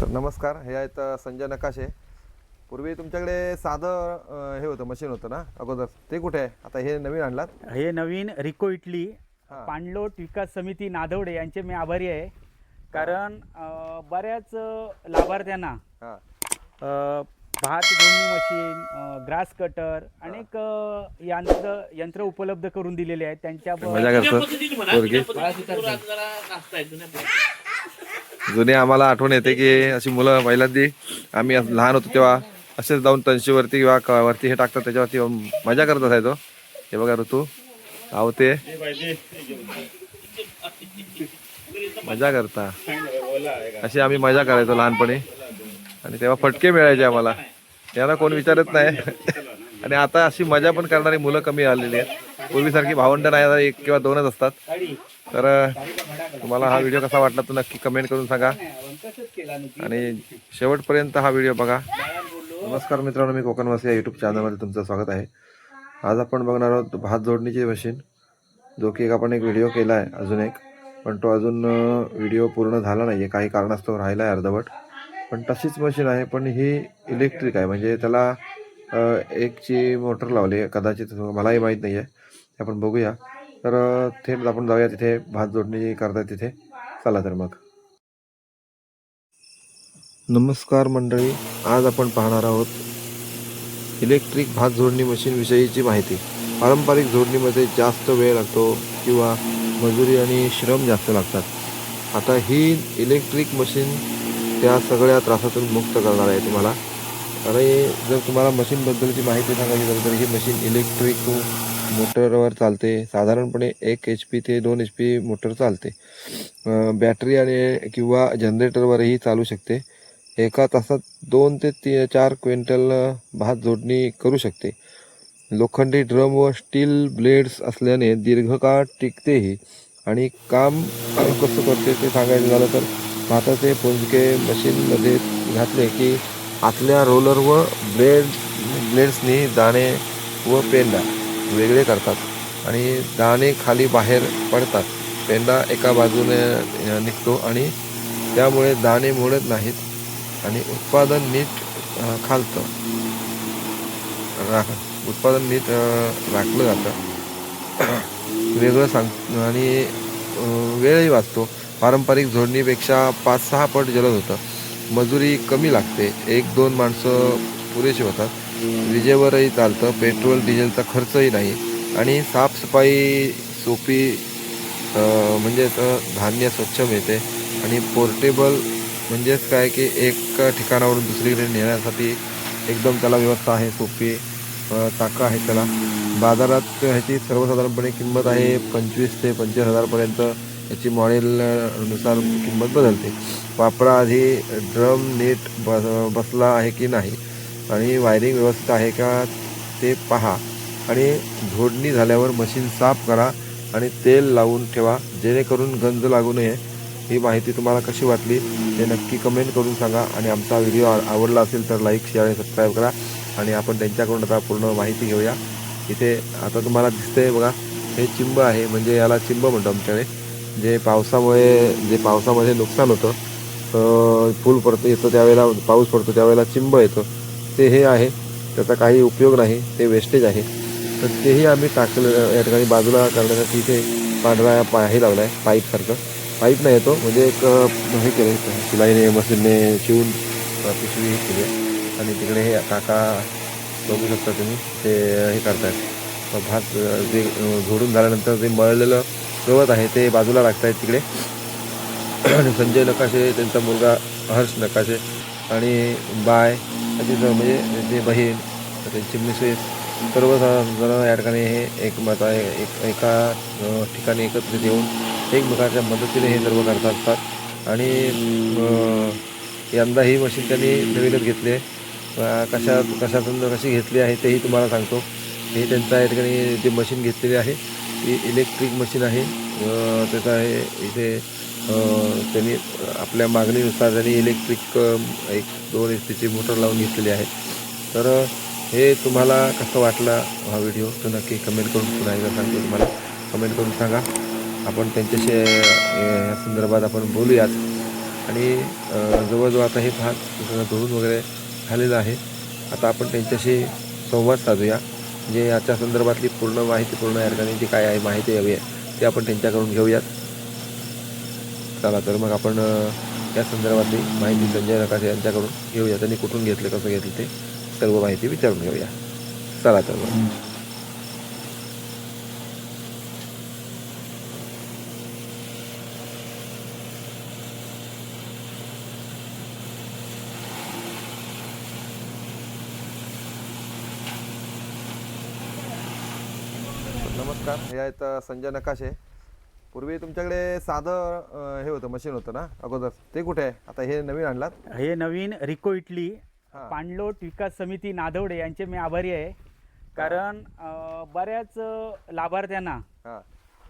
तर नमस्कार हे आहेत संजय नकाशे. पूर्वी तुमच्याकडे साधं अ, हे होतं मशीन होतं ना अगोदर. ते कुठे आहे? आता हे नवीन आणलात? हे नवीन रिको इटली हा. पाणलोट विकास समिती नादवडे यांचे मी आभारी आहे. कारण अं, बऱ्याच अं, लाभार्थ्यांना हां. अं, भात दोन्ही मशीन ग्रास कटर अनेक अं, यंत्र यंत्र उपलब्ध करून दिलेले आहेत. त्यांच्या मजा करतो. पोरगी. जुने आम्हाला आठवण येते की अशी मुलं पहिल्यांदी आम्ही असं लहान होतो तेव्हा असेच जाऊन तनशीवरती किंवा वरती हे टाकतात त्याच्यावरती मजा करत असायचो. हे बघा ऋतू आवते. मजा करता. अशी आम्ही मजा करायचो लहानपणी. आणि तेव्हा फटके मिळायचे आम्हाला. यांना कोण विचारत नाही. आणि आता अशी मजा पण करणारी मुलं कमी आलेली आहेत. पूर्वीसारखी भावंड नाही एक किंवा दोनच असतात. तर तुम्हाला हा व्हिडिओ कसा वाटला तो नक्की कमेंट करून सांगा. आणि शेवटपर्यंत हा व्हिडिओ बघा. नमस्कार मित्रांनो मी कोकणवासी या यूट्यूब चॅनलमध्ये तुमचं स्वागत आहे. आज आपण बघणार आहोत भात जोडणीची मशीन जो की एक आपण एक व्हिडिओ केला आहे अजून एक. पण तो अजून व्हिडिओ पूर्ण झाला नाही आहे काही कारणास्तव राहिला आहे अर्धवट. पण तशीच मशीन आहे पण ही इलेक्ट्रिक आहे. म्हणजे त्याला एकची मोटर लावली आहे कदाचित मलाही माहीत नाही आहे आपण बघूया. तर थेट आपण जाऊया तिथे भात जोडणी करताय तिथे. चला तर मग. नमस्कार मंडळी आज आपण पाहणार आहोत इलेक्ट्रिक भात जोडणी मशीन विषयीची माहिती. पारंपरिक जोडणीमध्ये जास्त वेळ लागतो किंवा मजुरी आणि श्रम जास्त लागतात. आता ही इलेक्ट्रिक मशीन त्या सगळ्या त्रासातून मुक्त करणार आहे तुम्हाला. आणि जर तुम्हाला मशीनबद्दलची माहिती सांगायची झाली तर ही मशीन इलेक्ट्रिक मोटरवर चालते. साधारणपणे एक एच पी ते दोन एच पी मोटर चालते बॅटरी आणि किंवा जनरेटरवरही चालू शकते. एका तासात दोन ते ती चार क्विंटल भात जोडणी करू शकते. लोखंडी ड्रम व स्टील ब्लेड्स असल्याने दीर्घकाळ टिकतेही. आणि काम कसं करते ते सांगायचं झालं तर भाताचे पुंजके मशीनमध्ये घातले की आतल्या रोलर व ब्लेड ब्लेड्सनी दाणे व पेंडा वेगळे करतात आणि दाणे खाली बाहेर पडतात. पेंडा एका बाजूने निघतो आणि त्यामुळे दाणे मोडत नाहीत आणि उत्पादन नीट खालतं राख उत्पादन नीट राखलं जातं. वेगळं सांग आणि वेळही वाचतो. पारंपरिक जोडणीपेक्षा पाच सहा पट जलद होतं. मजुरी कमी लागते. एक दोन माणसं पुरेशी होतात. विजेवरही चालतं. पेट्रोल डिझेलचा खर्चही नाही. आणि साफसफाई सोपी म्हणजे धान्य स्वच्छ मिळते. आणि पोर्टेबल म्हणजेच काय की एक ठिकाणावरून दुसरीकडे नेण्यासाठी एकदम त्याला व्यवस्था आहे सोपी चाकं आहे त्याला. बाजारात ह्याची सर्वसाधारणपणे किंमत आहे पंचवीस ते पंचवीस हजारपर्यंत. याची मॉडेलनुसार किंमत बदलते. वापरा आधी ड्रम नीट बस बसला आहे की नाही? आणि वायरिंग व्यवस्थित आहे का ते पहा. आणि जोडणी झाल्यावर मशीन साफ करा आणि तेल लावून ठेवा. जेणेकरून गंज लागू नये. ही माहिती तुम्हाला कशी वाटली ते नक्की कमेंट करून सांगा. आणि आमचा व्हिडिओ आ- आवडला असेल तर लाईक शेअर आणि सबस्क्राईब करा. आणि आपण त्यांच्याकडून आता पूर्ण माहिती घेऊया. इथे आता तुम्हाला दिसतंय बघा. हे चिंब आहे. म्हणजे याला चिंब म्हणतो आमच्याकडे. जे पावसामुळे जे पावसामध्ये नुकसान होतं अं, फूल पडतं येतो त्यावेळेला पाऊस पडतो त्यावेळेला चिंब येतं. ते हे आहे. त्याचा काही उपयोग नाही. ते वेस्टेज आहे. तर तेही आम्ही टाकलं या ठिकाणी बाजूला करण्यासाठी इथे पांढरा पा हे लावला आहे पाईपसारखं पाईप नाही येतो. म्हणजे एक हे केलं शिलाईने मशीनने शिवून पिशवी केली आणि तिकडे हे काका बघू शकता तुम्ही ते हे करतायत. भात जे झोडून झाल्यानंतर ते मळलेलं गवत आहे ते बाजूला लागतायत तिकडे. आणि संजय नकाशे त्यांचा मुलगा हर्ष नकाशे आणि बाय म्हणजे त्यांची बहीण त्यांची मिसेस सर्व जण या ठिकाणी हे एकमत आहे एक एका ठिकाणी एकत्रित येऊन एकमेकाच्या मदतीने हे सर्व करत असतात. आणि यंदा ही मशीन त्यांनी नवीनच घेतली आहे. कशा कशातून कशी घेतली आहे तेही तुम्हाला सांगतो. हे त्यांचा या ठिकाणी ती मशीन घेतलेली आहे ती इलेक्ट्रिक मशीन आहे. त्याचा आहे इथे त्यांनी आपल्या मागणीनुसार त्यांनी इलेक्ट्रिक एक दोन एच पीची मोटर लावून घेतलेली आहे. तर हे तुम्हाला कसं वाटला हा व्हिडिओ तो नक्की कमेंट करून पुन्हा एकदा सांगतो तुम्हाला. कमेंट करून सांगा. आपण त्यांच्याशी या संदर्भात आपण बोलूयात. आणि जवळजवळ आता हे भात सगळं वगैरे झालेलं आहे. आता आपण त्यांच्याशी संवाद साधूया. म्हणजे याच्या संदर्भातली पूर्ण माहिती पूर्ण या काय आहे माहिती हवी आहे ती आपण त्यांच्याकडून घेऊयात. चला तर मग आपण या संदर्भातली माहिती संजय नकाशे यांच्याकडून घेऊया त्यांनी कुठून घेतले कसं घेतलं ते सर्व माहिती विचारून घेऊया. चला तर मग. नमस्कार. हे आहेत संजय नकाशे. पूर्वी तुमच्याकडे साधं हे होतं मशीन होतं ना अगोदर. ते कुठे? आहे आता हे नवीन आणलात? हे नवीन रिको इटली. पाणलोट विकास समिती नादवडे यांचे मी आभारी आहे. कारण अं, बऱ्याच अं, लाभार्थ्यांना हां.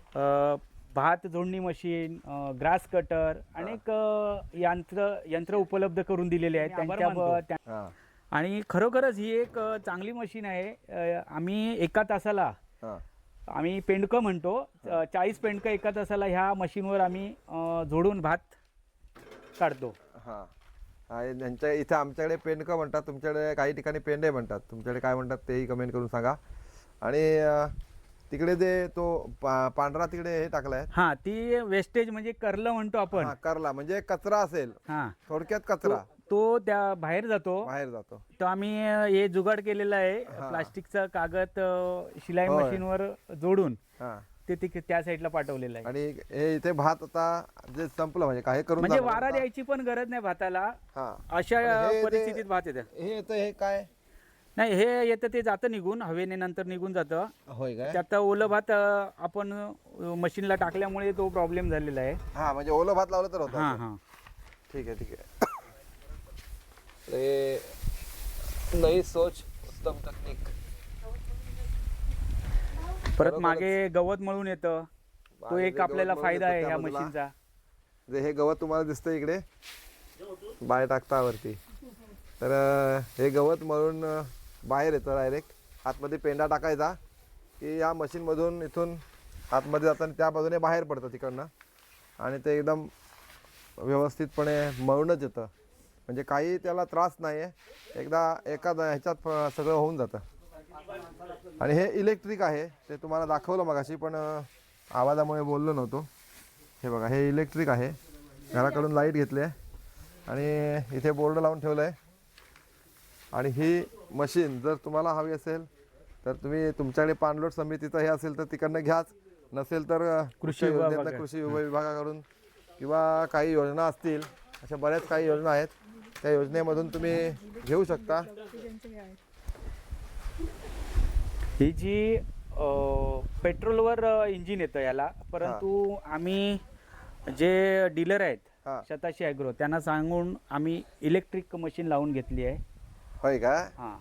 अं, भात जोडणी मशीन अं, ग्रास कटर अनेक अं, यंत्र यंत्र उपलब्ध करून दिलेले आहेत. त्यांच्या त्या- हां. आणि खरोखरच ही एक अं, चांगली मशीन आहे. अं, आम्ही एका तासाला हां. आम्ही पेंडकं म्हणतो. चाळीस पेंडकं एका तासाला ह्या मशीनवर आम्ही अं, जोडून भात काढतो. हां. त्यांच्या इथे आमच्याकडे पेंडकं म्हणतात तुमच्याकडे काही ठिकाणी पेंडे म्हणतात. तुमच्याकडे काय म्हणतात तेही कमेंट करून सांगा. आणि तिकडे जे तो पांढरा तिकडे हे टाकलाय. हा ती वेस्टेज म्हणजे करलं म्हणतो आपण. करला म्हणजे कचरा असेल. हा. थोडक्यात कचरा. तो त्या बाहेर जातो. बाहेर जातो. तो आम्ही हे जुगाड केलेलं आहे. प्लास्टिकचा कागद अं, शिलाई होय. मशीनवर जोडून हा. ते तिक- त्या साईडला पाठवलेलं आहे. आणि हे इथे भात आता जे संपलं म्हणजे काय करून म्हणजे वारा? द्यायची पण गरज नाही भाताला. हा. अशा पण हे जे- परिस्थितीत भात येतं. हे येतं हे काय? नाही हे येतं ते जातं निघून. हवेने नंतर निघून जातं. होय काय? त्यात ओलं भात अं, आपण मशीनला टाकल्यामुळे तो प्रॉब्लेम झालेला आहे. हा म्हणजे ओलं भात लावलं तर होतं हा. हा. ठीक आहे ठीक आहे. नई सोच उत्तम तकनीक परत. मागे गवत मळून येतं. तो एक आपल्याला फायदा आहे ह्या बाजूला. मशीनचा. जे हे गवत तुम्हाला दिसतं इकडे बाहेर टाकता वरती. तर हे गवत मळून बाहेर येतं डायरेक्ट आतमध्ये पेंडा टाकायचा की या मशीनमधून इथून आतमध्ये जाताना त्या बाजूने बाहेर पडतं तिकडनं. आणि ते एकदम व्यवस्थितपणे मळूनच येतं. म्हणजे काही त्याला त्रास नाही आहे एकदा एका द- ह्याच्यात सगळं होऊन जातं. आणि हे इलेक्ट्रिक आहे ते तुम्हाला दाखवलं मगाशी पण आवाजामुळे बोललो नव्हतो. हे बघा हे इलेक्ट्रिक आहे. घराकडून लाइट घेतली आहे. आणि इथे बोर्ड लावून ठेवलं आहे. आणि ही मशीन जर तुम्हाला हवी असेल तर तुम्ही तुमच्याकडे पाणलोट समितीचं हे असेल तर तिकडनं घ्याच. नसेल तर कृषी. योजनेतनं कृषी विभा- विभागाकडून किंवा काही योजना असतील अशा बऱ्याच काही योजना आहेत. त्या योजनेमधून तुम्ही घेऊ शकता. ही जी पेट्रोलवर इंजिन येतं याला परंतु आम्ही जे डीलर आहेत शताशी ॲग्रो त्यांना सांगून आम्ही इलेक्ट्रिक मशीन लावून घेतली आहे. होय का? हां.